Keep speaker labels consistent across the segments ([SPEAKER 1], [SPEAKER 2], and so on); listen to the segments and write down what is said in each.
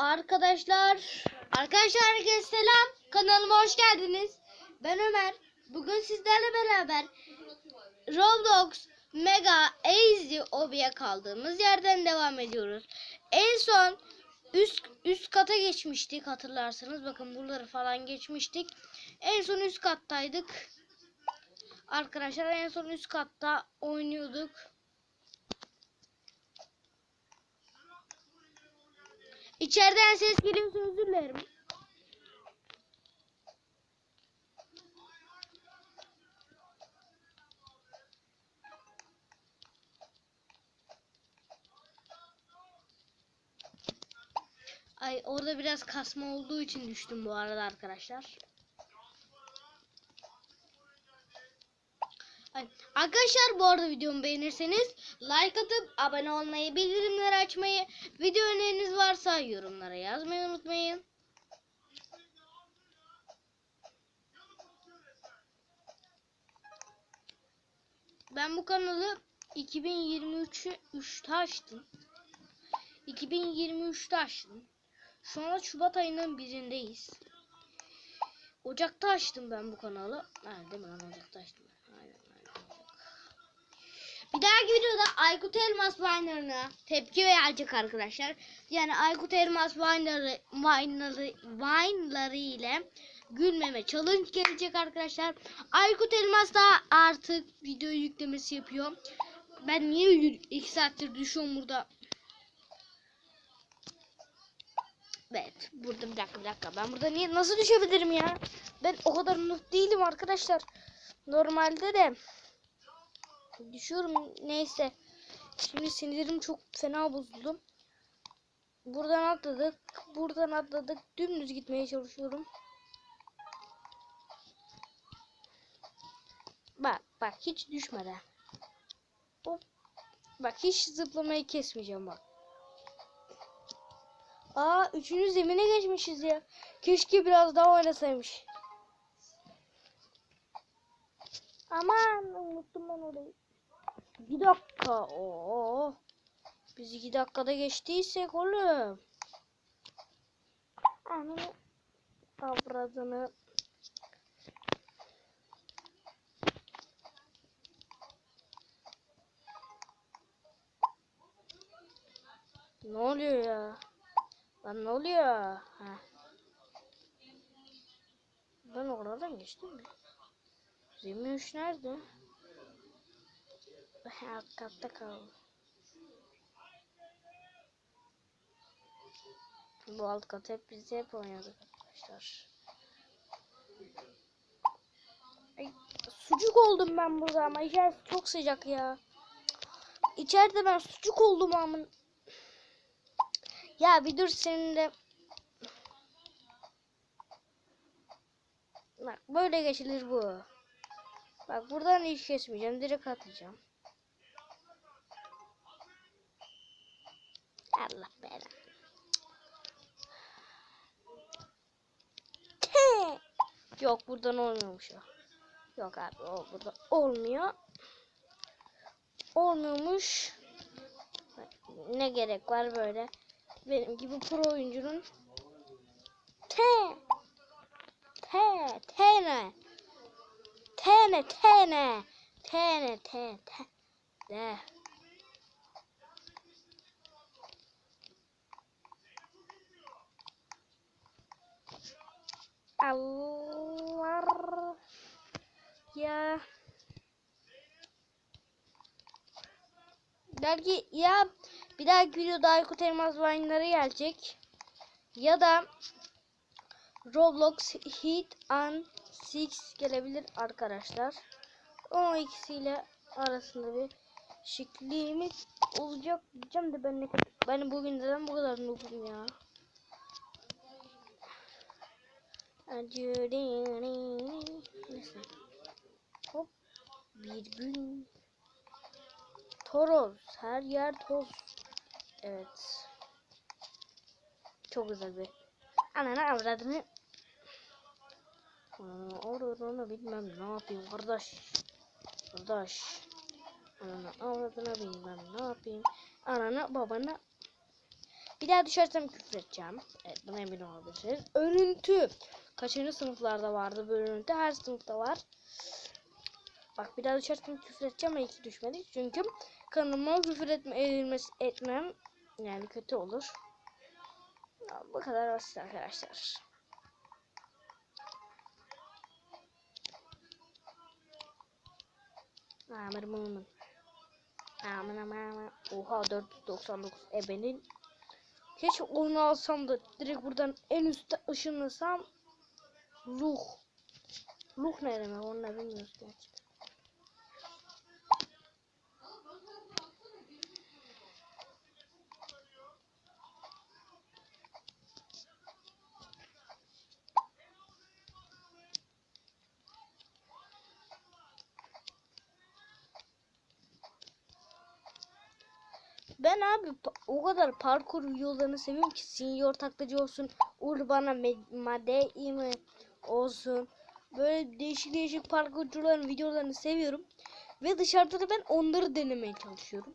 [SPEAKER 1] Arkadaşlar, arkadaşlar herkese selam. Kanalıma hoş geldiniz. Ben Ömer. Bugün sizlerle beraber Roblox Mega Easy Obi'ye kaldığımız yerden devam ediyoruz. En son üst üst kata geçmiştik hatırlarsanız. Bakın buraları falan geçmiştik. En son üst kattaydık. Arkadaşlar en son üst katta oynuyorduk. İçeriden ses geliyorsa özür dilerim. Ay orada biraz kasma olduğu için düştüm bu arada arkadaşlar. Ay, Arkadaşlar bu arada videomu beğenirseniz like atıp abone olmayı, bildirimleri açmayı, video öneriniz varsa yorumlara yazmayı unutmayın. Ben bu kanalı 2023'ü 3'te açtım. 2023'te açtım. Şu anda Şubat ayının birindeyiz. Ocak'ta açtım ben bu kanalı. Ha, değil mi lan Ocak'ta açtım. Ocak. Bir dahaki videoda Aykut Elmas Viner'ına tepki verecek arkadaşlar. Yani Aykut Elmas Viner'ı Viner'ı Vine'ları ile gülmeme challenge gelecek arkadaşlar. Aykut Elmas da artık video yüklemesi yapıyor. Ben niye 2 saattir düşüyorum burada? Evet. Burada bir dakika bir dakika. Ben burada niye nasıl düşebilirim ya? Ben o kadar noob değilim arkadaşlar. Normalde de düşüyorum neyse. Şimdi sinirim çok fena bozuldu. Buradan atladık. Buradan atladık. Dümdüz gitmeye çalışıyorum. Bak bak hiç düşmeden. Hop. Bak hiç zıplamayı kesmeyeceğim bak. Aa üçüncü zemine geçmişiz ya. Keşke biraz daha oynasaymış. Aman unuttum ben orayı. Bir dakika. Oo. Biz iki dakikada geçtiysek oğlum. Ananı avradını. Ne oluyor ya? Lan ne oluyor? Ha. Ben oradan geçtim mi? Zemin 3 nerede? Alt katta kaldı. Bu alt kat hep biz hep oynadık arkadaşlar. Ay, sucuk oldum ben burada ama içerisi çok sıcak ya. İçeride ben sucuk oldum ama. Ya bir dur senin de. Bak böyle geçilir bu. Bak buradan hiç kesmeyeceğim. Direkt atacağım. Allah belanı. Yok buradan olmuyormuş o. Yok abi o burada olmuyor. Olmuyormuş. Ne gerek var böyle? Benim gibi pro oyuncunun T T T ne? T ne? T ne? T ne? T T Allah ya belki ya bir dahaki videoda Aykut Elmas Vine'ları gelecek ya da Roblox Hit and Six gelebilir arkadaşlar. O ikisiyle arasında bir şıklığımız olacak diyeceğim de ben ne ben bugün neden bu kadar noobum ya. Neyse. Hop. Bir gün. Toros. Her yer toz. Evet. Çok güzel bir. Ananı avradını. Avradını bilmem ne yapayım kardeş. Kardeş. Ananı avradını bilmem ne yapayım. Ananı babana Bir daha düşersem küfür edeceğim. Evet buna emin olabilirsiniz. Örüntü. Kaçıncı sınıflarda vardı örüntü? Her sınıfta var. Bak bir daha düşersem küfür edeceğim ama iki düşmedik. Çünkü kanalıma küfür etme, edilmesi, etmem yani kötü olur. Ya, bu kadar basit arkadaşlar. Aman. Aman aman aman. Oha 499 ebenin. Keşke onu alsam da direkt buradan en üstte ışınlasam. Ruh. Ruh ne demek onu da bilmiyoruz gerçekten. Ben abi o kadar parkur videolarını seviyorum ki senior taklacı olsun, urbana madei mi olsun. Böyle değişik değişik parkurcuların videolarını seviyorum. Ve dışarıda da ben onları denemeye çalışıyorum.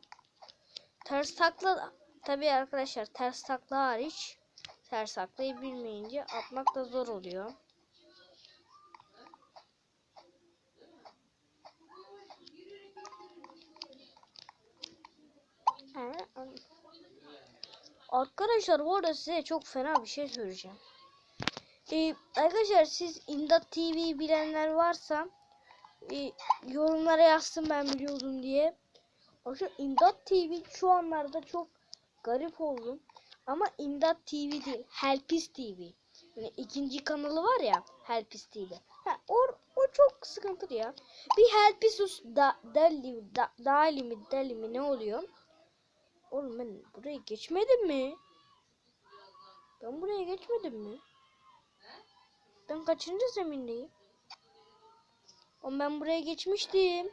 [SPEAKER 1] Ters takla tabii arkadaşlar ters takla hariç ters taklayı bilmeyince atmak da zor oluyor. An- Arkadaşlar bu arada size çok fena bir şey söyleyeceğim. Ee, arkadaşlar siz İmdat TV bilenler varsa e, yorumlara yazsın ben biliyordum diye. Arkadaşlar İmdat TV şu anlarda çok garip oldum. Ama İmdat TV değil. Helpis TV. Yani ikinci kanalı var ya Helpis TV. Ha, o, o çok sıkıntılı ya. Bir Helpisus da, deli, da, dali mi deli mi ne oluyor? Oğlum ben buraya geçmedim mi? Ben buraya geçmedim mi? Ben kaçıncı zemindeyim? Oğlum ben buraya geçmiştim.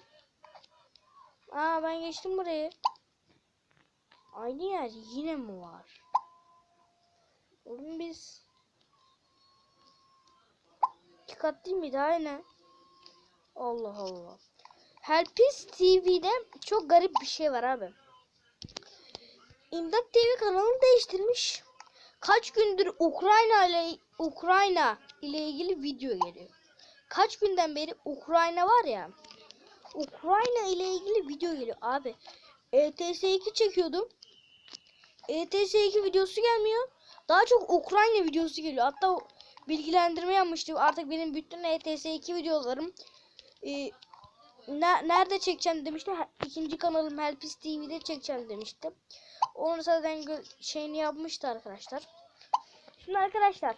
[SPEAKER 1] Aa ben geçtim burayı. Aynı yer yine mi var? Oğlum biz iki kat değil miydi aynen? Allah Allah. Helpis TV'de çok garip bir şey var abi. İmdat TV kanalını değiştirmiş. Kaç gündür Ukrayna ile Ukrayna ile ilgili video geliyor. Kaç günden beri Ukrayna var ya. Ukrayna ile ilgili video geliyor abi. E ETS2 çekiyordum. E ETS2 videosu gelmiyor. Daha çok Ukrayna videosu geliyor. Hatta bilgilendirme yapmıştım. Artık benim bütün E ETS2 videolarım e, ne, nerede çekeceğim demişti. Ha- İkinci kanalım Helpis TV'de çekeceğim demişti. Onu zaten şeyini yapmıştı arkadaşlar. Şimdi arkadaşlar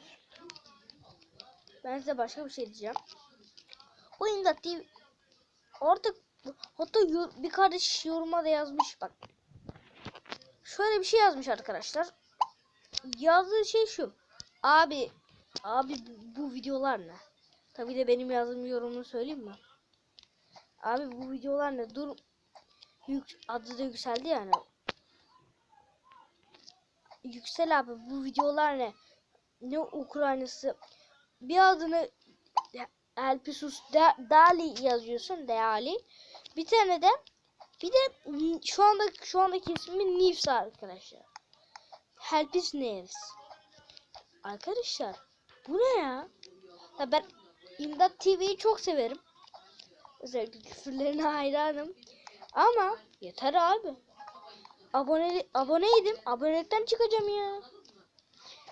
[SPEAKER 1] ben size başka bir şey diyeceğim. O İmdat TV artık hatta bir kardeş yoruma da yazmış bak. Şöyle bir şey yazmış arkadaşlar. Yazdığı şey şu. Abi abi bu videolar ne? Tabi de benim yazdığım yorumunu söyleyeyim mi? Abi bu videolar ne? Dur yük, adı da yükseldi yani. Yüksel abi bu videolar ne? Ne Ukraynası? Bir adını Elpisus Da- Dali yazıyorsun Dali. Bir tane de bir de şu anda şu andaki ismi Nivs arkadaşlar. Helpis Nivs. Arkadaşlar bu ne ya? ya ben İmdat TV'yi çok severim. Özellikle küfürlerine hayranım. Ama yeter abi. Abone aboneydim. Abonelikten çıkacağım ya.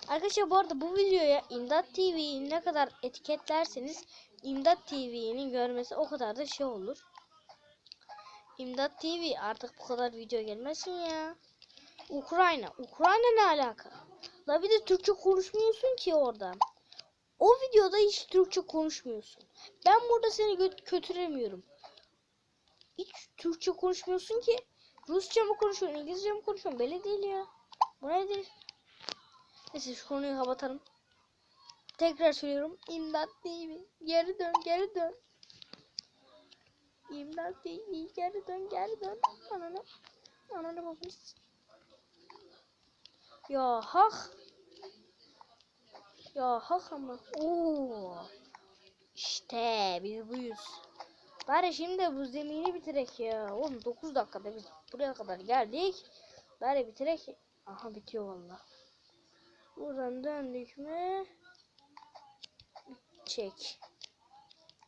[SPEAKER 1] Arkadaşlar bu arada bu videoya İmdat TV'yi ne kadar etiketlerseniz İmdat TV'nin görmesi o kadar da şey olur. İmdat TV artık bu kadar video gelmesin ya. Ukrayna. Ukrayna ne alaka? La bir de Türkçe konuşmuyorsun ki orada. O videoda hiç Türkçe konuşmuyorsun. Ben burada seni gö- götüremiyorum. Hiç Türkçe konuşmuyorsun ki. Rusça mı konuşuyorsun, İngilizce mi konuşuyorsun? Belli değil ya. Bu nedir? Neyse şu konuyu kapatalım. Tekrar söylüyorum. İmdat TV. Geri dön, geri dön. İmdat TV. Geri dön, geri dön. Ananı. Ananı babanı. Ya hak. Ya hak ama. Oo. İşte biz buyuz. Bari şimdi bu zemini bitirek ya. Oğlum 9 dakikada biz buraya kadar geldik. Bari bitirek. Aha bitiyor vallahi. Buradan döndük mü? Çek.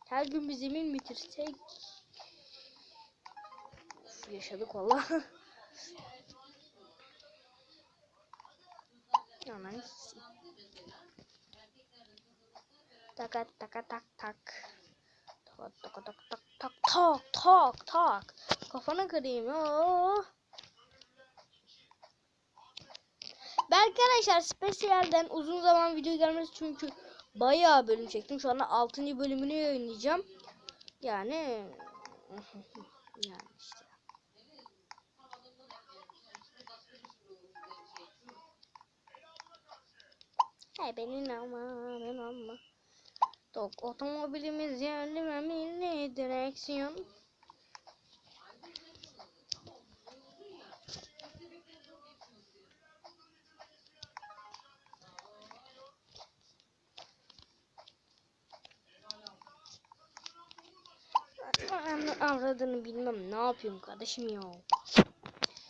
[SPEAKER 1] Her gün bir zemin bitirsek. Of, yaşadık valla. Aman. Tak tak tak tak tak. Tak tak tak tak tak tak. Kafanı kırayım ya. Belki arkadaşlar spesiyelden uzun zaman video gelmez çünkü bayağı bölüm çektim. Şu anda 6. bölümünü yayınlayacağım. Yani yani işte. Hey benim ama benim ama. Tok otomobilimiz yerli ve milli direksiyon. Avradını bilmem ne yapıyorum kardeşim ya.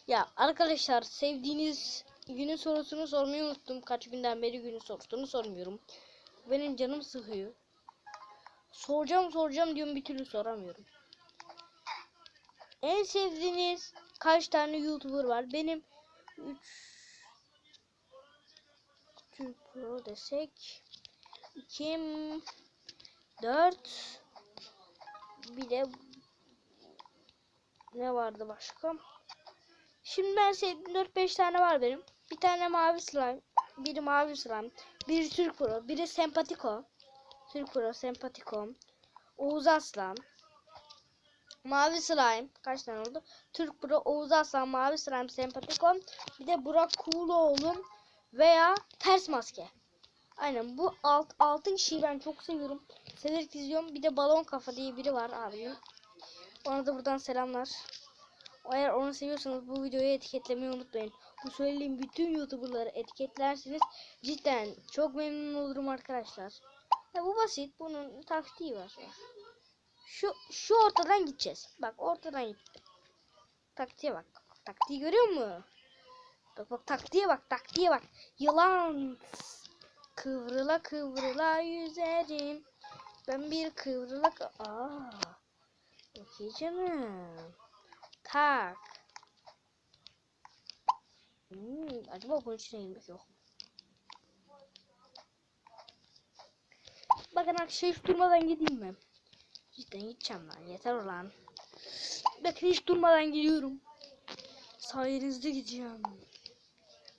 [SPEAKER 1] Ya arkadaşlar sevdiğiniz günün sorusunu sormayı unuttum. Kaç günden beri günün sorusunu sormuyorum. Benim canım sıkıyor. Soracağım soracağım diyorum bir türlü soramıyorum. En sevdiğiniz kaç tane YouTuber var? Benim 3 Türk Pro desek 2 4 bir de ne vardı başka? Şimdi ben sevdiğim 4-5 tane var benim. Bir tane mavi slime, biri mavi slime, biri Türk Pro, biri Sempatiko. Türk Pro, Sempatiko. Oğuz Aslan. Mavi slime. Kaç tane oldu? Türk Pro, Oğuz Aslan, Mavi slime, Sempatiko. Bir de Burak Kuğuloğlu veya Ters Maske. Aynen bu alt, altın kişiyi ben çok seviyorum. Severek izliyorum. Bir de Balon Kafa diye biri var abim. Ona da buradan selamlar. Eğer onu seviyorsanız bu videoyu etiketlemeyi unutmayın. Bu söylediğim bütün YouTuber'ları etiketlerseniz cidden çok memnun olurum arkadaşlar. Ya bu basit. Bunun taktiği var. Şu şu ortadan gideceğiz. Bak ortadan gitti. Taktiğe bak. Taktiği görüyor musun? Bak bak taktiğe bak. Taktiğe bak. Yılan. Kıvrıla kıvrıla yüzerim. Ben bir kıvrıla kı- Aa. Okey canım. Tak. Hmm, acaba bunun içine yemek yok mu? Bakın arkadaşlar hiç durmadan gideyim mi? Cidden gideceğim lan. Yeter ulan. Bakın hiç durmadan gidiyorum. Sayenizde gideceğim.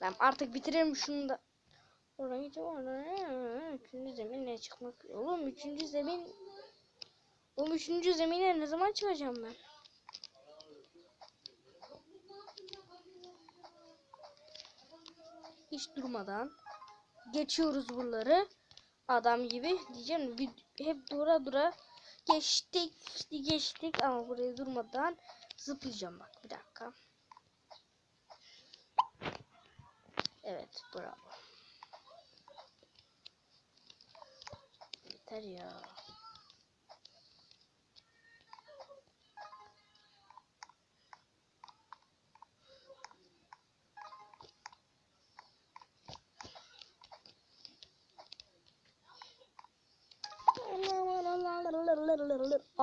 [SPEAKER 1] Ben artık bitiririm şunu da. Oradan gideceğim oradan. Üçüncü zeminle çıkmak. Oğlum üçüncü zemin. Oğlum üçüncü zemine ne zaman çıkacağım ben? Hiç durmadan geçiyoruz buraları. Adam gibi diyeceğim hep dura dura geçtik geçtik ama buraya durmadan zıplayacağım bak bir dakika. Evet bravo. Yeter ya.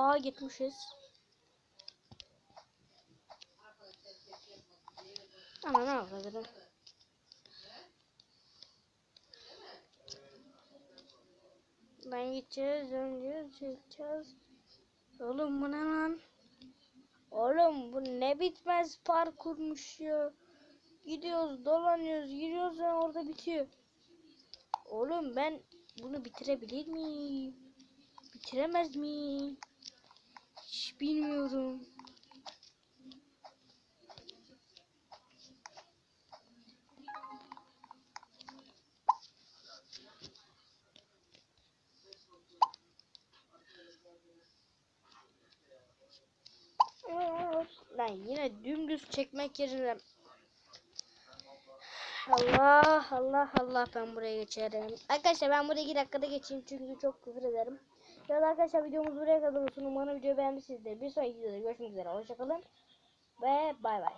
[SPEAKER 1] Aa gitmişiz. Ama ne yapalım? Ben gideceğiz, döneceğiz, çekeceğiz. Oğlum bu ne lan? Oğlum bu ne bitmez parkurmuş ya. Gidiyoruz, dolanıyoruz, giriyoruz sonra orada bitiyor. Oğlum ben bunu bitirebilir miyim? Bitiremez miyim? Hiç bilmiyorum. Lan yine dümdüz çekmek yerine Allah Allah Allah ben buraya geçerim. Arkadaşlar ben buraya 2 dakikada geçeyim çünkü çok küfür ederim. Evet arkadaşlar videomuz buraya kadar olsun. Umarım videoyu beğenmişsinizdir. Bir sonraki videoda görüşmek üzere. Hoşçakalın. Ve bay bay.